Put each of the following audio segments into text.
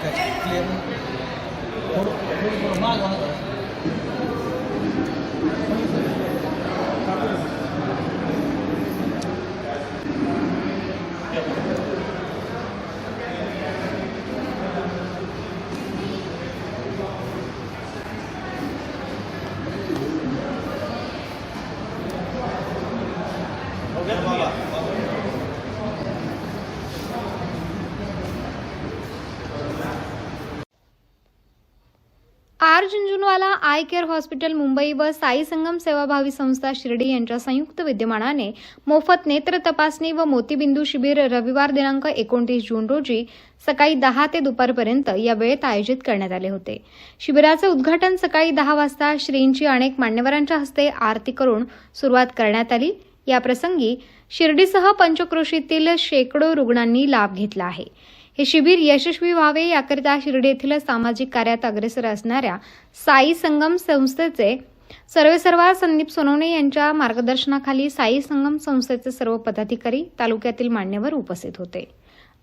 เกิดเคลี Jhunjhunwala eye care hospital Mumbai व साई संगम सेवाभावी संस्था शिर्डी यांच्या संयुक्त विद्यमानाने मोफत नेत्र तपासणी व मोतीबिंदू शिबिर रविवार दिनांक एकोणतीस जून रोजी सकाळी दहा ते दुपारपर्यंत या वेळेत आयोजित करण्यात आले होते. शिबिराचे उद्घाटन सकाळी दहा वाजता श्रींची अनेक मान्यवरांच्या हस्ते आरती करून सुरुवात करण्यात आली. याप्रसंगी शिर्डीसह पंचक्रोशीतील शेकडो रुग्णांनी लाभ घेतला आहे. हे शिबिर यशस्वी व्हावे याकरिता शिर्डी येथील सामाजिक कार्यात अग्रेसर असणाऱ्या साई संगम संस्थेचे सर्वेसर्वा संदीप सोनवणे यांच्या मार्गदर्शनाखाली साई संगम संस्थेचे सर्व पदाधिकारी तालुक्यातील मान्यवर उपस्थित होते.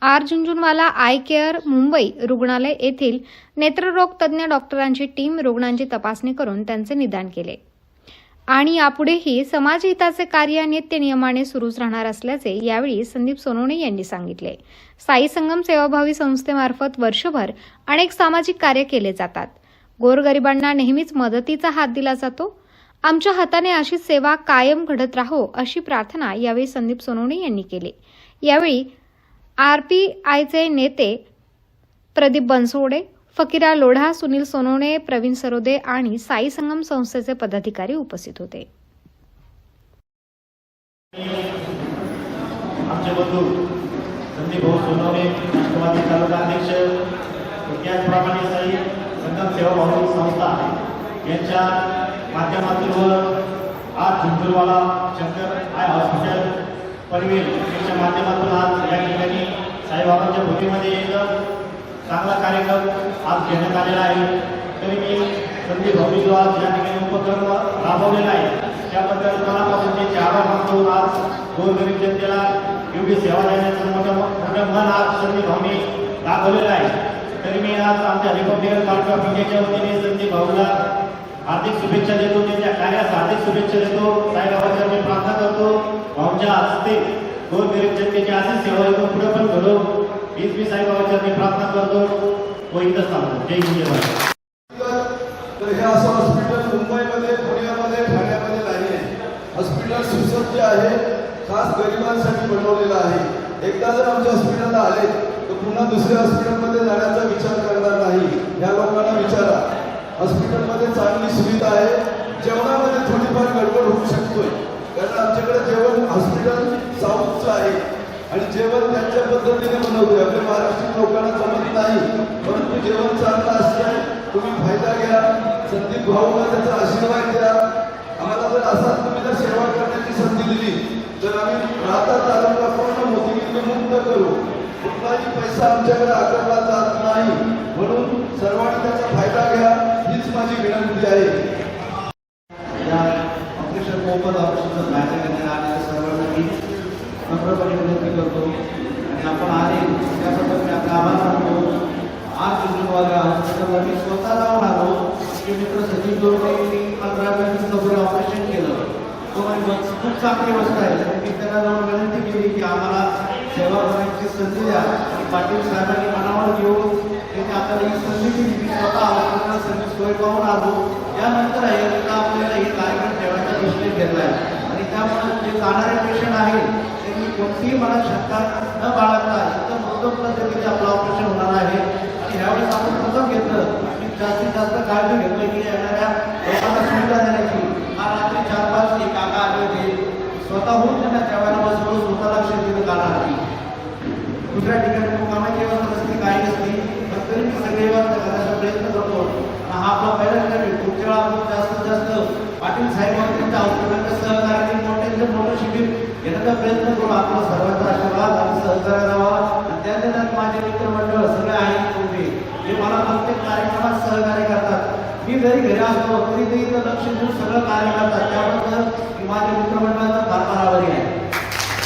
R Jhunjhunwala eye care Mumbai रुग्णालय येथील नेत्ररोग तज्ज्ञ डॉक्टरांची टीम रुग्णांची तपासणी करून त्यांचे निदान केले. आणि यापुढेही समाजहिताचे कार्य नित्य नियमाने सुरूच राहणार असल्याचे यावेळी संदीप सोनवणे यांनी सांगितले. साई संगम सेवाभावी संस्थेमार्फत वर्षभर अनेक सामाजिक कार्य केले जातात. गोरगरिबांना नेहमीच मदतीचा हात दिला जातो. आमच्या हाताने अशी सेवा कायम घडत राहो अशी प्रार्थना यावेळी संदीप सोनवणे यांनी केली. यावेळी आरपीआयचे नेते प्रदीप बनसोडे फकीरा लोढा सुनील सोनवणे प्रवीण सरोदे आणि साई संगम संस्थेचे पदाधिकारी उपस्थित होते. आमचे बंधू संदीप भाऊ सोनवणे राष्ट्रवादी तालुका अध्यक्ष त्याचप्रमाणे साई संगम सेवा सेवाभावी संस्था यांच्या माध्यमातून व आज झुंझुरवाला शंकर आय हॉस्पिटल पनवेल यांच्या माध्यमातून आज या ठिकाणी साईबाबांच्या भूमीमध्ये एक चांगला कार्यक्रम आज घेण्यात आलेला आहे. तरी मी संदीप भाऊनी जो आज या ठिकाणी उपक्रम राबवलेला आहे त्याबद्दल मनापासून त्यांचे आभार मानतो. आज गोरगरीब जनतेला योग्य सेवा देण्याचं मोठं मोठं मन आज संदीप भाऊनी दाखवलेलं आहे. तरी मी आज आमच्या रिपब्लिकन पार्टी ऑफ इंडियाच्या वतीने संदीप भाऊला हार्दिक शुभेच्छा देतो. त्यांच्या कार्यास हार्दिक शुभेच्छा देतो. साईबाबाच्या मी प्रार्थना करतो. भाऊच्या हस्ते गोरगरीब जनतेची अशीच सेवा देतो पुढे पण घडो. हीच मी साईबाबाच्या मी प्रार्थना करतो. व इथंच थांबतो. जय हिंद जय तर हे असं हॉस्पिटल मुंबईमध्ये पुण्यामध्ये ठाण्यामध्ये नाही आहे. हॉस्पिटल सुसज्ज आहे खास गरिबांसाठी बनवलेलं आहे. एकदा जर आमच्या हॉस्पिटलला आले तर पुन्हा दुसऱ्या हॉस्पिटलमध्ये जाण्याचा विचार करणार नाही. या लोकांना विचारा. हॉस्पिटलमध्ये चांगली सुविधा आहे. जेवणामध्ये थोडीफार गडबड होऊ शकतोय. कारण आमच्याकडे जेवण हॉस्पिटल आणि जेवण त्यांच्या पद्धतीने बनवतोय. आपल्या महाराष्ट्रीयन लोकांना जमत नाही. परंतु जेवण चांगलं असते तुम्ही फायदा घ्या. संदीप भाऊला त्याचा आशीर्वाद द्या. आम्हाला जर असा तुम्ही जर सेवा करण्याची संधी दिली तर आम्ही राहता तालुका पूर्ण मोतीबिंदू मुक्त करू. कुठलाही पैसा आमच्याकडे आकारला जात नाही. म्हणून सर्वांनी त्याचा फायदा घ्या. हीच माझी विनंती आहे. या ऑपरेशन मोफत ऑपरेशन कार्य करण्यात आलेल्या सर्वांना मी नम्रपणे विनंती करतो. आणि आपण आले त्याबद्दल मी आपला आभार मानतो. आज जुजूनवाला हॉस्पिटलला मी स्वतः जाऊन आलो की मित्र सचिन जोडे यांनी पंधरा मिनिट नव्वद ऑपरेशन केलं. तो म्हणजे खूप चांगली गोष्ट आहे. मी त्यांना जाऊन विनंती केली की आम्हाला सेवा करण्याची संधी द्या. पाटील साहेबांनी मनावर घेऊन त्यांनी आपल्याला ही संधी दिली. स्वतः हॉस्पिटलला सर्व्हिस सोय पाहून आलो. त्यानंतर आहे आपल्याला ही कार्यक्रम ठेवायचा निश्चय घेतला आहे आणि त्यामुळे जे जाणारे पेशंट आहेत त्यांनी कोणतीही मला शंका न बाळगता एकदम उत्तम पद्धतीने आपलं ऑपरेशन होणार आहे आणि ह्यावेळेस आपण प्रथम घेतलं आणि जास्तीत जास्त काळजी घेतलं की येणाऱ्या लोकांना सुविधा देण्याची. हा रात्री चार पाच ते काका आले होते. स्वतःहून त्यांना त्यावेळेला बसवून स्वतःला लक्ष दिलं कानाची दुसऱ्या ठिकाणी कामाची व्यवस्था नसते काही नसते. पण तरी मी सगळी व्यवस्था करायचा प्रयत्न करतो. आणि हा आपला पहिला ठिकाणी पुढच्या वेळा आपण जास्तीत जास्त पाटील साहेब त्यांच्या हॉस्पिटलच्या सहकार्याने शिबिर घेण्याचा प्रयत्न करून आपला सर्वांचा आशीर्वाद आणि सहकार्य राहावा आणि त्या त्यात माझे मित्रमंडळ सगळे आहेत कुठे? जे मला प्रत्येक कार्यक्रमात सहकार्य करतात. मी जरी घरी असतो तरी ते इथं लक्ष देऊन सगळं कार्य करतात. त्याबद्दल माझ्या मित्रमंडळाचा